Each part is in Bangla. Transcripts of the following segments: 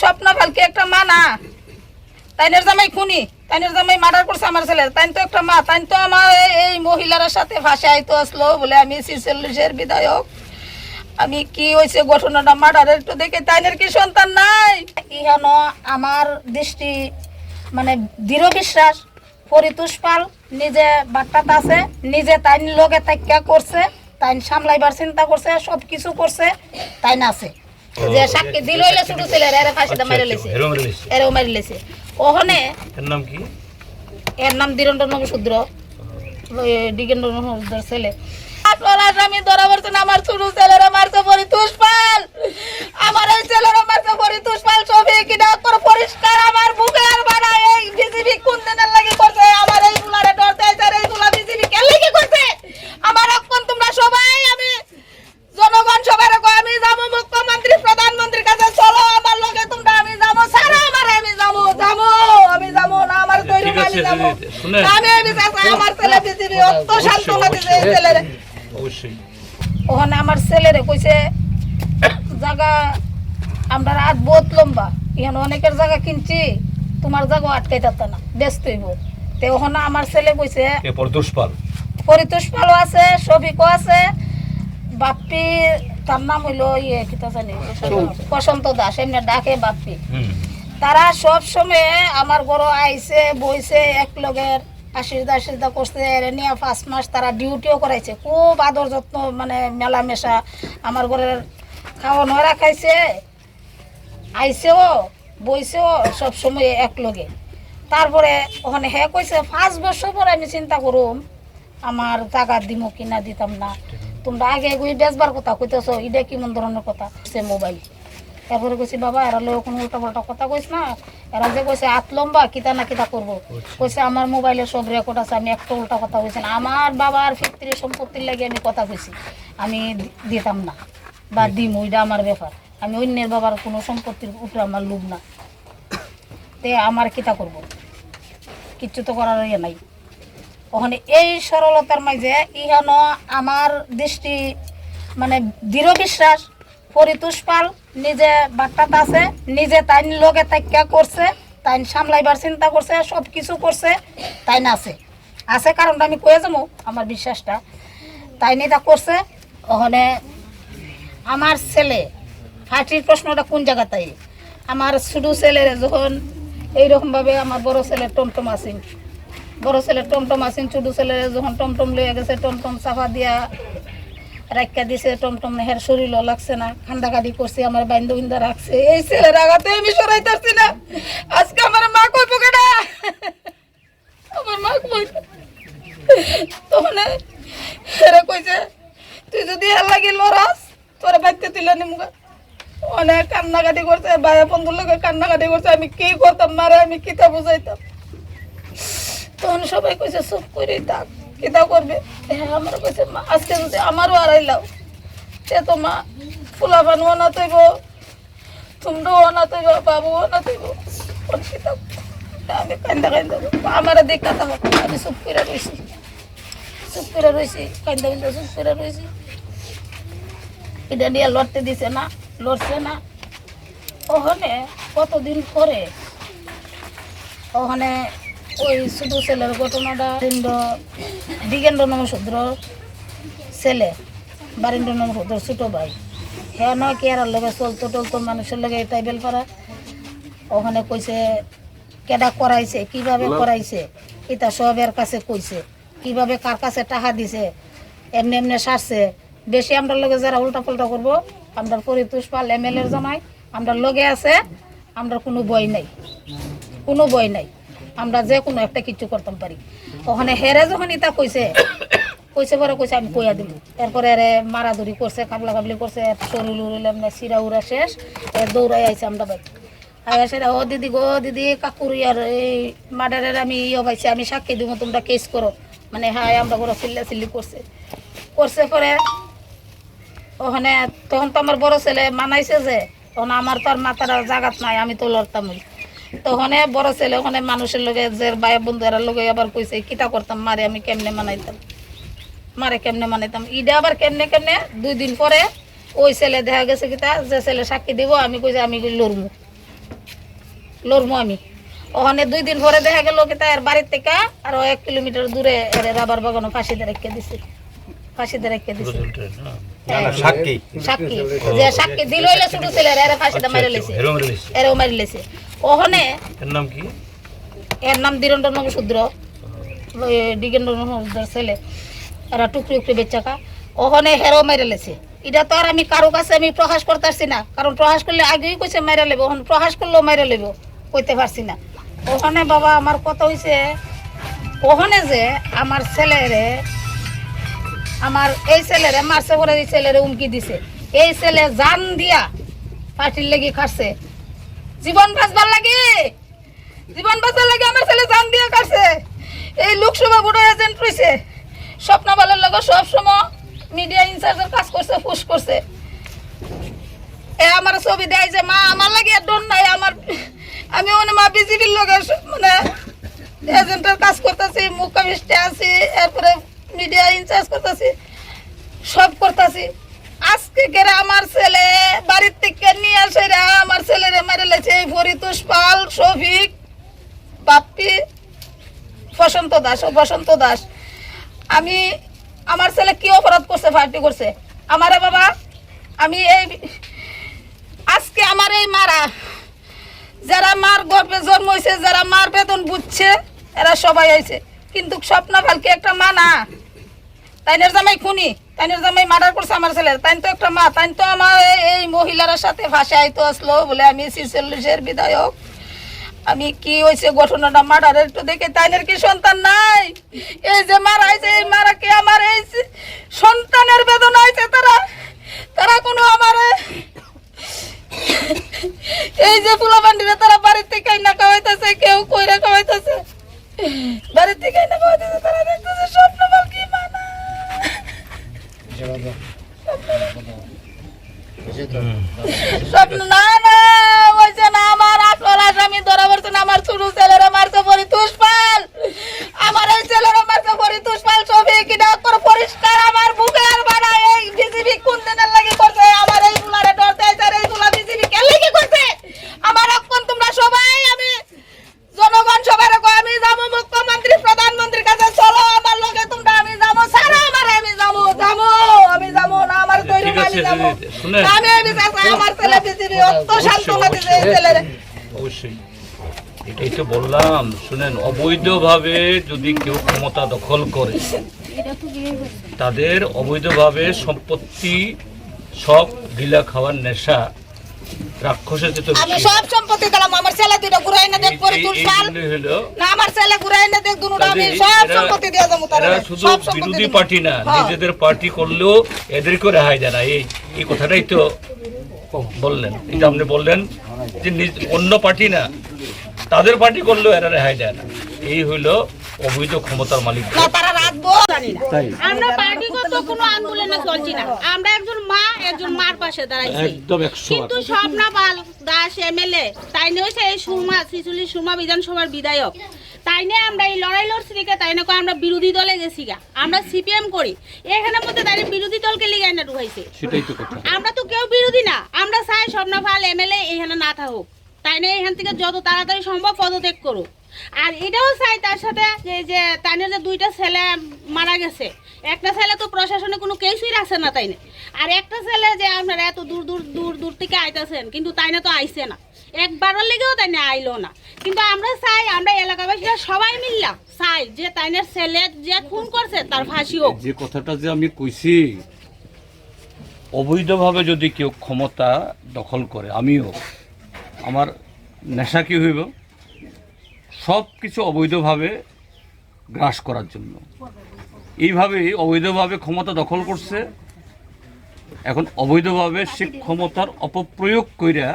স্বপ্ন কালকে একটা মা না। তাইনের জামাই খুনি, তাইনের জামাই মার্ডার করছে আমার ছেলে। তাই তো একটা মা, তাই তো আমার এই- মহিলার সাথে ভাষায় তো আসলো বলে আমি সিসল্লিশের বিধায়ক। আমি কি হয়েছে ঘটনাটা মার্ডারের একটু দেখে, তাইনের কি সন্তান নাই? ইহান আমার দৃষ্টি মানে দৃঢ় বিশ্বাস পরিতোষ পাল নিজে বাট্টাত আছে, নিজে তাইন লগে তাইকা করছে, তাইন সামলাইবার চিন্তা করছে সব কিছু করছে তাই না আছে। যে সাক্ষী দিল হইলে ছোট ছেলে এরা ফাঁসিতে মেরে লেছে হেরো মেরে দিছে। এরও মারি লেছে ওখানে এর নাম কি? এর ছেলে। আপনারা আমি ধরা পড়ছেন আমার ছোট ছেলেরা মারছে পরিতোষ পাল শুনেন। আমি আমি আমার ছেলে পৃথিবী অত সান্ত্বনা দিছে ছেলেরে। অবশ্যই। ওখানে আমার ছেলেরে কইছে জায়গা আমরা রাত বহুত লম্বা। এখানে অনেকের জায়গা কিনছি তোমার জায়গা আটকাই থাকতো না ব্যস্ত হইব। তো ওখানে আমার ছেলে কইছে কে পরদোষ পাল? পরিতোষ পালও আছে সবিকও আছে বাপ্পি তার নাম হইল ইয়ে কিতা জানি বসন্ত দাস এমনি ডাকে বাপ্পি। হুম। তারা সব সময় আমার ঘর আইছে, বইছে, এক লগের আশীর্বাদ আশীর্বাদ করছে নিয়ে পাঁচ মাস তারা ডিউটিও করাইছে। খুব আদর যত্ন মানে মেলামেশা। আমার ঘরের খাওয়ানো রাখাইছে আইছেও, বইছেও সব সময় এক লগে। তারপরে ওখানে হে কইছে, পাঁচ বছর পরে আমি চিন্তা করুম, আমার জায়গা দিমু কিনা, দিতাম না। তোমরা আগে এগুলি বেচবার কথা কইতেছো, এটা কেমন ধরনের কথা? সে মোবাইল। তারপরে কইছি বাবা এরা লোক কোনো উল্টা পাল্টা কথা কইস না। এরা যে কইছে হাত লম্বা কিতা না কিতা করব। কইছে আমার মোবাইলে সব রেকর্ড আছে আমি একটা উল্টা কথা কইছি না। আমার বাবার ফিক্রি সম্পত্তির লাগে আমি কথা কইছি। আমি দিতাম না বা দিম ওইটা আমার ব্যাপার। আমি অন্যের বাবার কোনো সম্পত্তির উপরে আমার লোভ না। তে আমার কিতা করব? কিচ্ছু তো করার ইয়ে নাই। ওখানে এই সরলতার মাঝে ইহানো আমার দৃষ্টি মানে দৃঢ় বিশ্বাস পরিতোষ পাল নিজে বাট্টাত আছে, নিজে তাই লগে তাইকা করছে তাই সামলাইবার চিন্তা করছে সব কিছু করছে তাই না আছে। আছে কারণটা আমি কয়ে যাব, আমার বিশ্বাসটা। তাই তা করছে, ওখানে আমার ছেলে, ফাটির প্রশ্নটা কোন জায়গাটাই আমার ছোট ছেলের যখন এইরকমভাবে আমার বড় ছেলের টমটম আসিন বড় ছেলের টমটম আসিন ছোট ছেলের যখন টমটম লয়ে গেছে, টমটম চাপা দিয়া রাখা দিছে, টমটম হের শরীরও লাগছে না খান্দা খান্দাকাটি করছে, আমার বাইন্দা বিন্দা রাখছে। এই ছেলের আগাতে আমি সরাই পারছি না। আজকে আমার মা কই পোকেটা? আমার মা কই? তখন হেরে কইছে, তুই যদি এর লাগি লড়াস তোর বাড়িতে তুলে নিমগা অনেক কান্নাকাটি করছে ভাইয়া বন্ধুর লোকে কান্নাকাটি করছে, আমি কি করতাম, মারে আমি কিতা বুঝাইতাম। তখন সবাই কইছে, চুপ করে থাক, কিতা করবে? হ্যাঁ আমার কইছে মা, আজকে যদি আমারও আড়াইলাও সে তো মা ফুলা বানবো না তৈব তোমরাও তৈব আমি কান্দা কান্দা আমার দিক কথা হোক আমি চুপ করে রয়েছি চুপ করে রয়েছি কান্দা কান্দা চুপ করে রয়েছি এটা নিয়ে লড়তে দিছে না, লড়ছে না। ওখানে কতদিন পরে ওখানে ওই শুধু ছেলের ঘটনাটা দিগেন্দ্র দিগেন্দ্র নমশূদ্র ছেলে বারিন্দ্র নমশূদ্র ছোটো ভাই। হ্যাঁ নয় কি আর লগে চলতো টলতো মানুষের লগে এটাই বেলপাড়া ওখানে কইছে কেডা করাইছে কীভাবে করাইছে? এটা সবের কাছে কইছে। কীভাবে কার কাছে টাকা দিছে? এমনি এমনি সারছে। বেশি আমরা লগে যারা উল্টা পাল্টা করব আমরা পরিতোষ পাল এম এল এর জামাই আমরা লগে আছে আমরা কোনো বই নাই। কোনো বই নাই। আমরা যে কোনো একটা কিছু করতাম পারি। ওখানে হেরে যখন ইতা কইছে কইছে পরে কইছে, আমি কইয়া দিল এরপরে এরে মারাধরি করছে কাবলা কাবলি করছে শরীর উড়িল এমনি সিরা উড়া শেষ দৌড়াই আইছে আমরা সেটা ও দিদি গো, দিদি, কাকুর ইয়ার এই মার্ডারের আমি ইয়ে পাইছি, আমি সাক্ষী দিব, তোমরা কেস করো। মানে হ্যাঁ আমরা করে চিল্লা চিল্লি করছে। করছে পরে ওখানে, তখন তো আমার বড় ছেলে মানাইছে যে, তখন আমার তো আর মাথার আর জাগাত নাই, আমি তো লড়তাম তখন বড় ছেলে, ওখানে মানুষের লগে যে ভাই বন্ধু এরা লগে আবার কইছে, কিতা করতাম, মারে আমি কেমনে মানাইতাম? মারে কেমনে মানাইতাম? ইডা আবার কেমনে কেমনে, দুই দিন পরে ওই ছেলে দেখা গেছে কিতা, যে ছেলে সাক্ষী দিব, আমি কইছে, আমি লড়মু। লড়বো আমি। ওখানে দুই দিন পরে দেখা গেল কি তার বাড়ির থেকে আরও এক কিলোমিটার দূরে এর রাবার বাগানো ফাঁসিতে রেখে দিছে। ফাঁসিতে রেখে দিছে। হ্যাঁ। সাক্ষী। সাক্ষী। যে সাক্ষী দিল হইলে ছোট ছেলে এর ফাঁসিতে আচ্ছা, মেরে। এরও মারি ওখানে এর নাম কি? এর নাম দীরেন্দ্র নবশূদ্র ডিগেন্দ্র নবশূদ্র ছেলে। এরা টুকরি উকরি বেচাকা। ওখানে হেরো মেরে লেছে। এটা তো আর আমি কারও কাছে আমি প্রকাশ করতেছি না। কারণ প্রকাশ করলে আগেই কইছে মেরে লেবো। ওখানে প্রকাশ করলেও মেরে লেবো। কইতে পারছি না। ওখানে বাবা আমার কত হয়েছে ওখানে যে আমার ছেলেরে আমার এই ছেলেরে মারছে পরে এই ছেলেরে উমকি দিছে। এই ছেলে জান দিয়া পার্টির লেগে খাচ্ছে জীবন বাঁচবার লাগে? জীবন বাঁচার লাগে আমার ছেলে জান দিয়া কাটছে এই লোকসভা ভোটার এজেন্ট রয়েছে স্বপ্ন ভালোর লগে সবসময় মিডিয়া ইনচার্জের কাজ করছে ফুস করছে। এ আমার ছবি দেয় যে, মা, আমার লাগে ডন নাই, আমার আমি মানে মা বিজেপির লগে মানে এজেন্টের কাজ করতেছি মুখামিষ্টে আছি এরপরে মিডিয়া ইনচার্জ করতেছি, সব করতেছি। আজকে গেরে আমার ছেলে বাড়ির থেকে নিয়ে আসে আমার ছেলেরে মেরে লেছে এই ফরিতুষ পাল শফিক। বাপ্পি, বসন্ত দাস, ও বসন্ত দাস। আমি, আমার ছেলে কি অপরাধ করছে পার্টি করছে? আমারে বাবা, আমি এই, আজকে আমার এই মারা, যারা মার গর্ভে জন্ম হয়েছে যারা মার বেতন বুঝছে, এরা সবাই হয়েছে কিন্তু স্বপ্ন ভালকে একটা মা না তাইনের জামাই খুনি, তাইনের জামাই মার্ডার করছে আমার ছেলের। তাইন তো একটা মা তাইন তো আমার এই- মহিলার সাথে ভাষা আইতো আসলো বলে আমি সিরচল্লিশের বিধায়ক। আমি কি হয়েছে ঘটনাটা মার্ডারের একটু দেখে, তাইনের কি সন্তান নাই? এই যে মারা এই মারা কি আমার? এই সন্তানের বেদনা হয়েছে তারা। তারা কোনো আমার এই যে ফুলাবান্ডিরা তারা বাড়ির থেকে না খাওয়াইতেছে, কেউ কইরা খাওয়াইতেছে। বাড়ির থেকে না খাওয়াইতেছে, তারা দেখতেছে স্বপ্ন কি মানা স্বপ্ন না না ওইছে না আমার আসল আসামি ধরা পড়ছে না আমার ছোট ছেলেরা শান্ত অবশ্যই। এটাই তো বললাম শুনেন অবৈধভাবে যদি কেউ ক্ষমতা দখল করে তাদের অবৈধভাবে সম্পত্তি সব গিলা খাওয়ার নেশা রাক্ষসের চেয়ে তো আমি সব সম্পত্তি দিলাম আমার ছেলে দুটো ঘুরাই না দেখ পরে না আমার ছেলে ঘুরাই না দেখ দুটো আমি সব সম্পত্তি দিয়ে যাব তারা শুধু বিরোধী পার্টি না হ্যাঁ। নিজেদের পার্টি করলেও এদেরকে রেহাই দেয় না। এই এই কথাটাই তো বললেন। এটা আপনি বললেন যে অন্য পার্টি না তাদের পার্টি করলেও এরা রেহাই দেয় না। এই হইল অবৈধ ক্ষমতার মালিক। তারা রাখব জানি না। আমরা পার্টিগত কোনো আন্দোলনে চলছি না। আমরা একজন মা একজন মার পাশে দাঁড়াইছি। একদম একশো কিন্তু স্বপ্না পাল দাস এমএলএ তাই নিয়ে এই সুরমা শিশুলি সুরমা বিধানসভার বিধায়ক। তাই নিয়ে আমরা এই লড়াই লড়ছি দেখে তাই না আমরা বিরোধী দলে গেছি গা। আমরা সিপিএম করি। এখানের মধ্যে তাই বিরোধী দলকে লিগাই না ঢুকাইছে। সেটাই তো কথা। আমরা তো কেউ বিরোধী না। আমরা চাই স্বপ্না পাল এমএলএ এখানে না থাকুক। তাই না এখান থেকে যত তাড়াতাড়ি সম্ভব পদত্যাগ করুক। আর এটাও চাই তার সাথে যে যে তাইনের যে দুইটা ছেলে মারা গেছে। একটা ছেলে তো প্রশাসনে কোনো কেসই রাখছে না তাই না আর একটা ছেলে যে আপনারা এত দূর দূর দূর দূর থেকে আইতাছেন কিন্তু তাই না তো আইসে না। একবারের লেগেও তাই না আইলো না। কিন্তু আমরা চাই, আমরা এলাকাবাসীরা সবাই মিললাম, চাই যে তাইনের ছেলে যে খুন করছে তার ফাঁসি হোক। যে কথাটা যে আমি কইছি, অবৈধভাবে যদি কেউ ক্ষমতা দখল করে, আমিও, আমার নেশা কি হইব? সব কিছু অবৈধভাবে গ্রাস করার জন্য। এইভাবেই অবৈধভাবে ক্ষমতা দখল করছে। এখন অবৈধভাবে সে ক্ষমতার অপপ্রয়োগ কইরা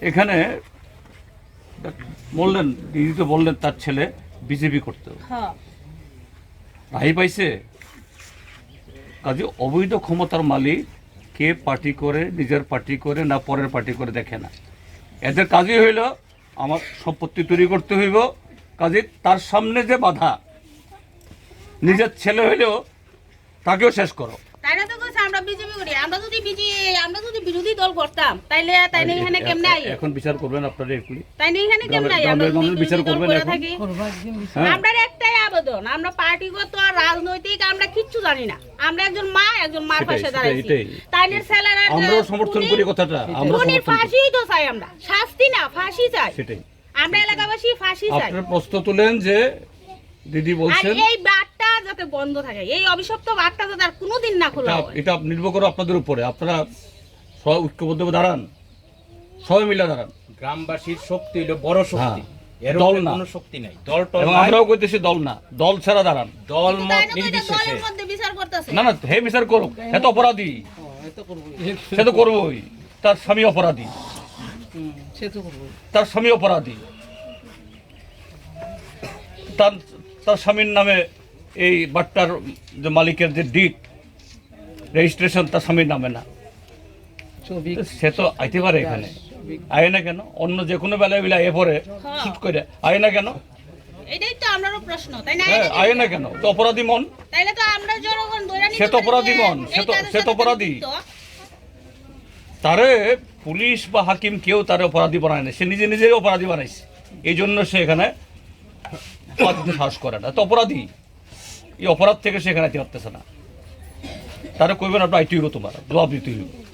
এখানে বললেন দিদি তো বললেন তার ছেলে বিজেপি করতে হ্যাঁ। রাহি পাইছে? কাজে অবৈধ ক্ষমতার মালিক কে পার্টি করে নিজের পার্টি করে না পরের পার্টি করে দেখে না। এদের কাজই হইল আমার সম্পত্তি তৈরি করতে হইব কাজে তার সামনে যে বাধা নিজের ছেলে হইলেও তাকেও শেষ করো তাই না তো কইছে আমরা বিজেপি করি আমরা যদি বিজি আমরা যদি বিরোধী দল করতাম তাইলে তাইলে এখানে কেমনে আই এখন বিচার করবেন আপনারা এগুলি তাইলে এখানে কেমনে আই আমরা বিচার করবেন এখন? হ্যাঁ। আমরা একটাই আবেদন আমরা পার্টিগত আর রাজনৈতিক আমরা কিচ্ছু জানি না। আমরা একজন মা একজন মার পাশে দাঁড়াইছি। তাইলে ছেলেরা আমরাও সমর্থন করি কথাটা। আমরা ফাঁসি তো চাই আমরা। শাস্তি না ফাঁসি চাই। সেটাই। আমরা এলাকাবাসী ফাঁসি চাই। আপনার প্রশ্ন তুলেন যে দিদি বলছেন। এই বারটা যাতে বন্ধ থাকে এই অভিশপ্ত বারটা যাতে আর কোনোদিন না খোলা এটা হয়। এটা নির্ভর করে আপনাদের উপরে। আপনারা সবাই ঐক্যবদ্ধ হয়ে দাঁড়ান। সবাই মিলে দাঁড়ান। গ্রামবাসীর শক্তি হলো বড় শক্তি। হ্যাঁ। এর দল না। কোনো শক্তি নাই। দল টল এবং আমরাও কইতেছি দল না। দল ছাড়া দাঁড়ান। দল মত নির্বিশেষে। না না হে বিচার করুক এত অপরাধী। সে তো করবোই। তার স্বামী অপরাধী। তার স্বামী অপরাধী। তার তার স্বামীর নামে এই বাট্টার যে মালিকের যে ডিট রেজিস্ট্রেশন তার স্বামীর নামে না। সে তো আইতে পারে এখানে। আয় না কেন? অন্য যে কোনো বেলায় বেলা এ পরে শুট করে। আয় না কেন? এটাই তো আমারও প্রশ্ন তাই না? হ্যাঁ আয় না কেন? তো অপরাধী মন। তাইলে তো আমরা জনগণ সে তো অপরাধী মন, সে তো- সে তো অপরাধী। তারে পুলিশ বা হাকিম কেউ তারে অপরাধী বানায় না। সে নিজে নিজেই অপরাধী বানাইছে। এই জন্য সে এখানে দিতে সাহস করে না। তো অপরাধী? এই অপরাধ থেকে সেখানে আইতে পারতেছে না। তারা কইবেন আপনার আইটি হইব তোমার। জবাব দিতে হইব।